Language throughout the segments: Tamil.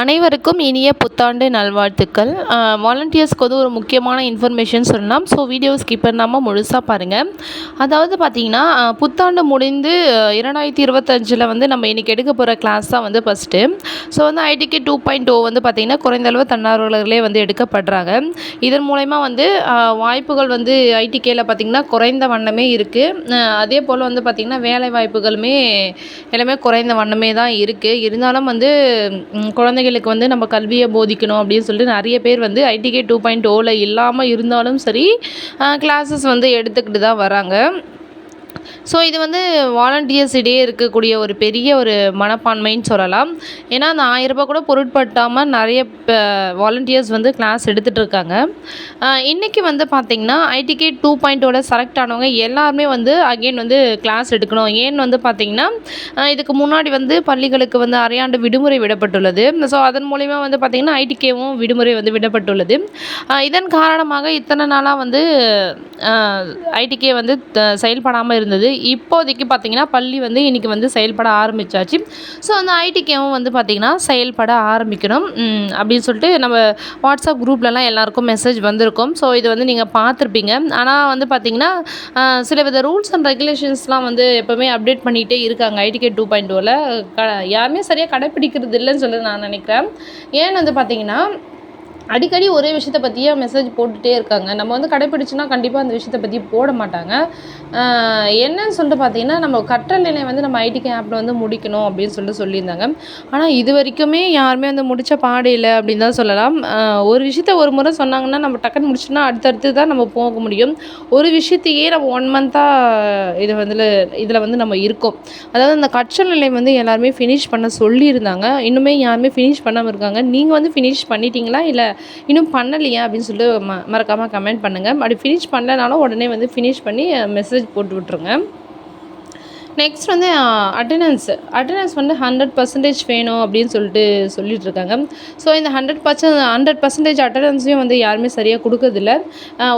அனைவருக்கும் இனிய புத்தாண்டு நல்வாழ்த்துக்கள். வாலண்டியர்ஸ்க்கு வந்து ஒரு முக்கியமான இன்ஃபர்மேஷன் சொல்லலாம். ஸோ வீடியோ ஸ்கிப் பண்ணாமல் முழுசாக பாருங்கள் அதாவது பார்த்திங்கன்னா புத்தாண்டு முடிந்து இரண்டாயிரத்தி இருபத்தஞ்சில் வந்து நம்ம இன்றைக்கி எடுக்க போகிற கிளாஸ் தான் வந்து ஃபஸ்ட்டு ஸோ வந்து ஐடிகே டூ பாயிண்ட் டூ வந்து பார்த்திங்கன்னா குறைந்த அளவு தன்னார்வலர்களே வந்து எடுக்கப்படுறாங்க. இதன் மூலயமா வந்து வாய்ப்புகள் வந்து ஐடிகேயில் பார்த்திங்கன்னா குறைந்த வண்ணமே இருக்குது அதே போல் வந்து பார்த்திங்கன்னா வேலை வாய்ப்புகளுமே எல்லாமே குறைந்த வண்ணமே தான் இருக்குது இருந்தாலும் வந்து குழந்தை குழந்தைகளுக்கு வந்து நம்ம கல்வியை போதிக்கணும் அப்படின்னு சொல்லிட்டு நிறைய பேர் வந்து ஐடிகே டூ பாயிண்ட் ஓவில் இல்லாமல் இருந்தாலும் சரி கிளாஸஸ் வந்து எடுத்துக்கிட்டு தான் வராங்க. ஸோ இது வந்து வாலண்டியர்ஸ் இடையே இருக்கக்கூடிய ஒரு பெரிய ஒரு மனப்பான்மைன்னு சொல்லலாம். ஏன்னா அந்த ஆயிரரூபா கூட பொருட்படுத்தாமல் நிறைய வாலண்டியர்ஸ் வந்து கிளாஸ் எடுத்துகிட்டு இருக்காங்க. இன்றைக்கி வந்து பார்த்திங்கன்னா ஐடிகே டூ பாயிண்ட்டோட செலக்ட் ஆனவங்க எல்லாருமே வந்து அகெயின் வந்து கிளாஸ் எடுக்கணும். ஏன்னு வந்து பார்த்திங்கன்னா இதுக்கு முன்னாடி வந்து பள்ளிகளுக்கு வந்து அரையாண்டு விடுமுறை விடப்பட்டுள்ளது. ஸோ அதன் மூலிமா வந்து பார்த்திங்கன்னா ஐடிகேவும் விடுமுறை வந்து விடப்பட்டுள்ளது. இதன் காரணமாக இத்தனை நாளாக வந்து ஐடிகே வந்து செயல்படாமல் இருந்தது. இப்போதைக்கு பார்த்திங்கன்னா பள்ளி வந்து இன்றைக்கி வந்து செயல்பட ஆரம்பித்தாச்சு ஸோ அந்த ஐடிகேவும் வந்து பார்த்திங்கன்னா செயல்பட ஆரம்பிக்கணும். அப்படின்னு சொல்லிட்டு நம்ம வாட்ஸ்அப் குரூப்லலாம் எல்லாருக்கும் மெசேஜ் வந்திருக்கும். ஸோ இது வந்து நீங்கள் பார்த்துருப்பீங்க ஆனால் வந்து பார்த்திங்கன்னா சில வித ரூல்ஸ் அண்ட் ரெகுலேஷன்ஸ்லாம் வந்து எப்போவுமே அப்டேட் பண்ணிகிட்டே இருக்காங்க. ஐடிகே டூ பாயிண்ட் டூவில் க யாருமே சரியாக கடைப்பிடிக்கிறது இல்லைன்னு சொல்லி நான் நினைக்கிறேன். ஏன்னு வந்து பார்த்திங்கன்னா அடிக்கடி ஒரே விஷயத்த பற்றியே மெசேஜ் போட்டுகிட்டே இருக்காங்க. நம்ம வந்து கடைப்பிடிச்சுன்னா கண்டிப்பாக அந்த விஷயத்த பற்றி போட மாட்டாங்க. என்னன்னு சொல்லிட்டு பார்த்தீங்கன்னா நம்ம கற்றல் நிலை வந்து நம்ம ஐடி கேப்பில் வந்து முடிக்கணும் அப்படின்னு சொல்லிட்டு சொல்லியிருந்தாங்க. ஆனால் இது வரைக்குமே யாருமே வந்து முடித்த பாடு இல்லை அப்படின்னு தான் சொல்லலாம். ஒரு விஷயத்த ஒரு முறை சொன்னாங்கன்னா நம்ம டக்குன்னு முடிச்சோன்னா அடுத்தடுத்து தான் நம்ம போக முடியும். ஒரு விஷயத்தையே நம்ம ஒன் மந்த்தாக இது வந்து இதில் வந்து நம்ம இருக்கோம். அதாவது அந்த கற்றல் நிலை வந்து எல்லாருமே ஃபினிஷ் பண்ண சொல்லியிருந்தாங்க. இன்னுமே யாருமே ஃபினிஷ் பண்ணாமல் இருக்காங்க. நீங்கள் வந்து ஃபினிஷ் பண்ணிட்டீங்களா? இல்லை இன்னும் பண்ணலையா அப்படின்னு சொல்லிட்டு ம மறக்காமல் கமெண்ட் பண்ணுங்கள் அப்படி ஃபினிஷ் பண்ணலனாலும் உடனே வந்து ஃபினிஷ் பண்ணி மெசேஜ் போட்டு விட்ருங்க நெக்ஸ்ட் வந்து அட்டண்டன்ஸ் அட்டண்டன்ஸ் வந்து ஹண்ட்ரட் பர்சன்டேஜ் வேணும் அப்படின்னு சொல்லிட்டு சொல்லிட்டு இருக்காங்க. ஸோ இந்த ஹண்ட்ரட் பர்சன்ட் ஹண்ட்ரட் பர்சன்டேஜ் அட்டண்டன்ஸையும் வந்து யாருமே சரியாக கொடுக்கறதில்ல.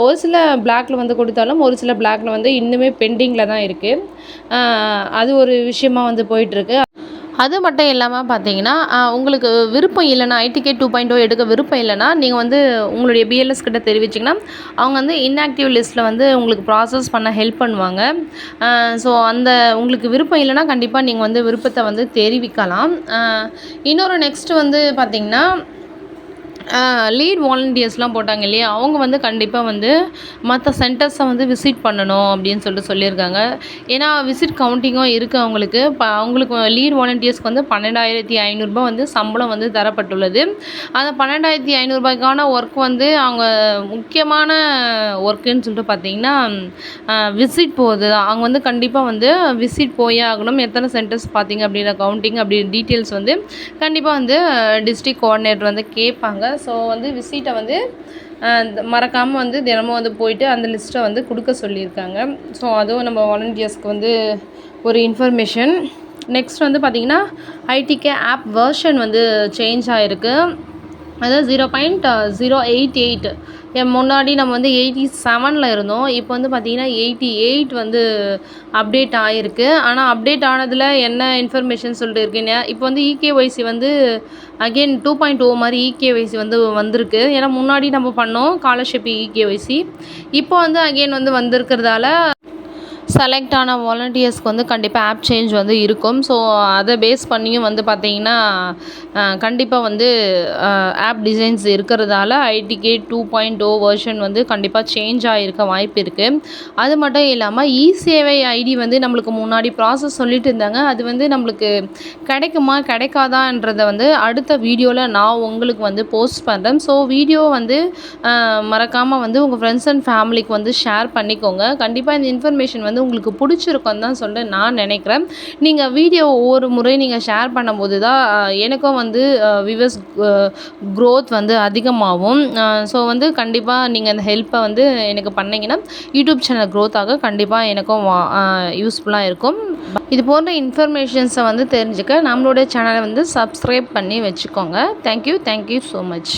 ஒரு சில பிளாக்ல வந்து கொடுத்தாலும் ஒரு சில பிளாக்ல வந்து இன்னுமே பெண்டிங்கில் தான் இருக்குது அது ஒரு விஷயமா வந்து போயிட்டுருக்கு அது மட்டும் இல்லாமல் பார்த்தீங்கன்னா உங்களுக்கு விருப்பம் இல்லைன்னா ஐடிகே டூ பாயிண்ட் ஓ எடுக்க விருப்பம் இல்லைன்னா நீங்கள் வந்து உங்களுடைய பிஎல்எஸ் கிட்ட தெரிவிச்சிங்கன்னா அவங்க வந்து இன்ஆக்டிவ் லிஸ்ட்டில் வந்து உங்களுக்கு ப்ராசஸ் பண்ண ஹெல்ப் பண்ணுவாங்க. ஸோ அந்த உங்களுக்கு விருப்பம் இல்லைன்னா கண்டிப்பாக நீங்கள் வந்து விருப்பத்தை வந்து தெரிவிக்கலாம். இன்னொரு நெக்ஸ்ட்டு வந்து பார்த்திங்கன்னா லீட் வாலண்டியர்ஸ்லாம் போட்டாங்க இல்லையா? அவங்க வந்து கண்டிப்பாக வந்து மற்ற சென்டர்ஸை வந்து விசிட் பண்ணணும் அப்படின்னு சொல்லிட்டு சொல்லியிருக்காங்க. ஏன்னா விசிட் கவுண்டிங்கும் இருக்குது அவங்களுக்கு. இப்போ அவங்களுக்கு லீட் வாலண்டியர்ஸ்க்கு வந்து பன்னெண்டாயிரத்தி ஐநூறுரூபா வந்து சம்பளம் வந்து தரப்பட்டுள்ளது. அந்த பன்னெண்டாயிரத்தி ஐநூறுரூபாய்க்கான ஒர்க் வந்து அவங்க முக்கியமான ஒர்க்குன்னு சொல்லிட்டு பார்த்தீங்கன்னா விசிட் போகுது. அவங்க வந்து கண்டிப்பாக வந்து விசிட் போயே ஆகணும். எத்தனை சென்டர்ஸ் பார்த்தீங்க அப்படின்ற கவுண்டிங் அப்படி டீட்டெயில்ஸ் வந்து கண்டிப்பாக வந்து டிஸ்ட்ரிக் கோஆர்டினேட்டர் வந்து கேட்பாங்க. ஸோ வந்து விசிட்டை வந்து மறக்காமல் வந்து தினமும் வந்து போயிட்டு அந்த லிஸ்ட்டை வந்து கொடுக்க சொல்லியிருக்காங்க. ஸோ அதுவும் நம்ம வாலண்டியர்ஸ்க்கு வந்து ஒரு இன்ஃபர்மேஷன் நெக்ஸ்ட் வந்து பார்த்திங்கன்னா ஐடிகே ஆப் வேர்ஷன் வந்து சேஞ்ச் ஆகிருக்கு அதாவது zero point zero eight eight முன்னாடி நம்ம வந்து எயிட்டி செவனில் இருந்தோம். இப்போ வந்து பார்த்திங்கன்னா எயிட்டி எயிட் வந்து அப்டேட் ஆகிருக்கு ஆனால் அப்டேட் ஆனதில் என்ன இன்ஃபர்மேஷன் சொல்லிட்டு இருக்கீங்க? இப்போ வந்து இகேஒய்சி வந்து அகெயின் டூ பாயிண்ட் டூ மாதிரி இகேஒய்சி வந்து வந்திருக்கு. ஏன்னா முன்னாடி நம்ம பண்ணோம் ஸ்காலர்ஷிப் இகேஒய்சி இப்போ வந்து அகெயின் வந்து வந்திருக்கிறதால செலக்ட் ஆன வாலண்டியர்ஸ்க்கு வந்து கண்டிப்பாக ஆப் சேஞ்ச் வந்து இருக்கும். ஸோ அதை பேஸ் பண்ணியும் வந்து பார்த்திங்கன்னா கண்டிப்பாக வந்து ஆப் டிசைன்ஸ் இருக்கிறதால IDK two point O version வந்து கண்டிப்பாக சேஞ்ச் ஆகிருக்க வாய்ப்பு இருக்குது அது மட்டும் இல்லாமல் இ சேவை ஐடி வந்து நம்மளுக்கு முன்னாடி ப்ராசஸ் சொல்லிட்டு இருந்தாங்க. அது வந்து நம்மளுக்கு கிடைக்குமா கிடைக்காதான்றத வந்து அடுத்த வீடியோவில் நான் உங்களுக்கு வந்து போஸ்ட் பண்ணுறேன் ஸோ வீடியோ வந்து மறக்காமல் வந்து உங்கள் ஃப்ரெண்ட்ஸ் அண்ட் ஃபேமிலிக்கு வந்து ஷேர் பண்ணிக்கோங்க. கண்டிப்பாக இந்த இன்ஃபர்மேஷன் வந்து உங்களுக்கு பிடிச்சிருக்கும் தான் சொல்லிட்டு நான் நினைக்கிறேன். நீங்கள் வீடியோ ஒவ்வொரு முறை நீங்கள் ஷேர் பண்ணும்போது தான் எனக்கும் வந்து விவர்ஸ் க்ரோத் வந்து அதிகமாகும். ஸோ வந்து கண்டிப்பாக நீங்கள் அந்த ஹெல்ப்பை வந்து எனக்கு பண்ணிங்கன்னா யூடியூப் சேனல் க்ரோத் ஆக கண்டிப்பாக எனக்கும் யூஸ்ஃபுல்லாக இருக்கும். இது போன்ற இன்ஃபர்மேஷன்ஸை வந்து தெரிஞ்சுக்க நம்மளுடைய சேனலை வந்து சப்ஸ்கிரைப் பண்ணி வச்சுக்கோங்க. Thank you thank you so much